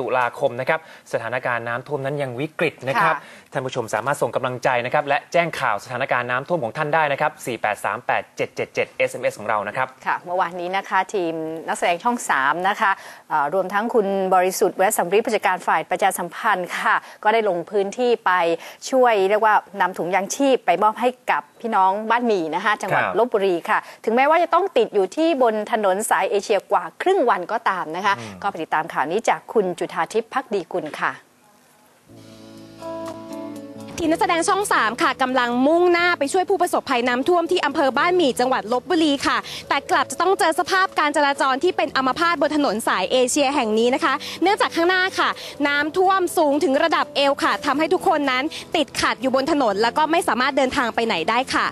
ตุลาคมนะครับสถานการณ์น้ำท่วมนั้นยังวิกฤตนะครับค่ะท่านผู้ชมสามารถส่งกำลังใจนะครับและแจ้งข่าวสถานการณ์น้ำท่วมของท่านได้นะครับ 4838777 SMS ของเรานะครับ ค่ะเมื่อวานนี้นะคะทีมนักแสดงช่อง 3 นะคะเอ่อรวมทั้งคุณบริสุทธิ์แวะสำริดผู้จัดการฝ่ายประชาสัมพันธ์ค่ะ ก็ได้ลงพื้นที่ไปช่วยเรียกว่านำถุงยางชีพไปมอบให้กับพี่น้องบ้านหมี่นะคะจังหวัดครับ ลบบุรีค่ะ ถึงแม้ว่าจะต้องติดอยู่ที่บนถนนสายเอเชียกว่าครึ่งวันก็ตามนะคะ ก็ไปติดตามข่าวนี้จากคุณจุธาทิพย์พักดีกุลค่ะทีมนักแสดงช่อง 3 ค่ะกำลังมุ่งหน้าไปช่วยผู้ประสบภัยน้ำท่วมที่อำเภอบ้านหมี่จังหวัดลบบุรีค่ะ แต่กลับจะต้องเจอสภาพการจราจรที่เป็นอัมพาตบนถนนสายเอเชียแห่งนี้นะคะ เนื่องจากข้างหน้าค่ะ น้ำท่วมสูงถึงระดับเอวค่ะทำให้ทุกคนนั้นติดขัดอยู่บนถนน แล้วก็ไม่สามารถเดินทางไปไหนได้ค่ะ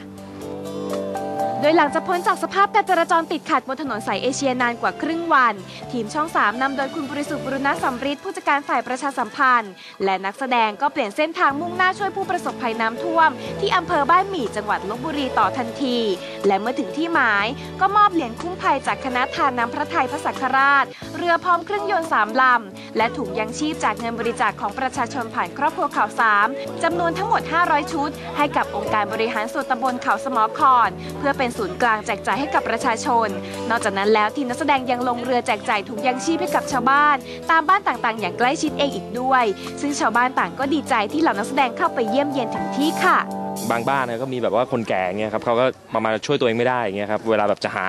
โดยหลังจากพ้นจากสภาพการจราจรติดขัดบนถนนสายเอเชียนานกว่าครึ่งวัน ทีมช่อง 3นำโดยคุณบริสุทธิ์บุรณะสำริดผู้จัดการฝ่ายประชาสัมพันธ์ และนักแสดงก็เปลี่ยนเส้นทางมุ่งหน้าช่วยผู้ประสบภัยน้ำท่วม ที่อำเภอบ้านหมี่จังหวัดลบบุรีต่อทันที และเมื่อถึงที่หมายก็มอบเหรียญคุ้มภัยจากคณะทานน้ำพระไทยพระสังฆราช เรือพร้อมเครื่องยนต์สามลำ และถุงยังชีพจากเงินบริจาคของประชาชนผ่านครอบครัวข่าวสามจำนวนทั้งหมด 500 ชุด ให้กับองค์การบริหารส่วนตำบลเขาสมอคอน เพื่อเป็นศูนย์กลางแจกจ่ายให้กับประชาชน นอกจากนั้นแล้วทีมนักแสดงยังลงเรือแจกจ่ายถุงยังชีพให้กับชาวบ้าน ตามบ้านต่างๆ อย่างใกล้ชิดเองอีกด้วย ซึ่งชาวบ้านต่างก็ดีใจที่เหล่านักแสดงเข้าไปเยี่ยมเยียนถึงที่ค่ะ บางบ้านก็มีแบบว่าคนแก่เงี้ยครับเขาก็ประมาณช่วยตัวเองไม่ได้เงี้ยครับเวลาแบบจะหา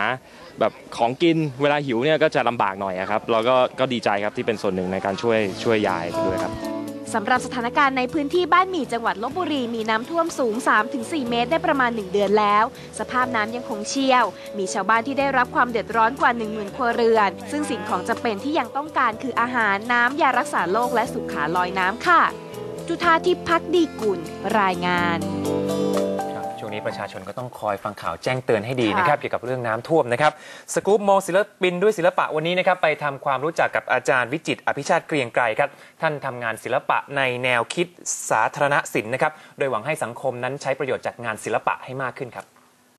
แบบของกินเวลาหิวเนี่ยก็จะลำบากหน่อยครับเราก็ก็ดีใจครับที่เป็นส่วนหนึ่งในการช่วยช่วยยายด้วยครับสำหรับสถานการณ์ในพื้นที่บ้านหมี่จังหวัดลบบุรีมีน้ำท่วมสูง 3-4 เมตรได้ประมาณ 1 เดือนแล้ว สภาพน้ำยังคงเชี่ยว มีชาวบ้านที่ได้รับความเดือดร้อนกว่า 10,000 ครัวเรือน ซึ่งสิ่งของจำเป็นที่ยังต้องการคืออาหารน้ำยารักษาโรคและสุขาลอยน้ำค่ะ จุธาทิพย์พักดีกุลรายงาน ครับช่วงนี้ประชาชนก็ต้องคอยฟังข่าวแจ้งเตือนให้ดีค่ะ นะครับเกี่ยวกับเรื่องน้ำท่วมนะครับสกู๊ปมองศิลปินด้วยศิลปะวันนี้นะครับไปทำความรู้จักกับอาจารย์วิจิตรอภิชาติเกรียงไกรครับท่านทำงานศิลปะในแนวคิดสาธารณศิลป์นะครับโดยหวังให้สังคมนั้นใช้ประโยชน์จากงานศิลปะให้มากขึ้นครับ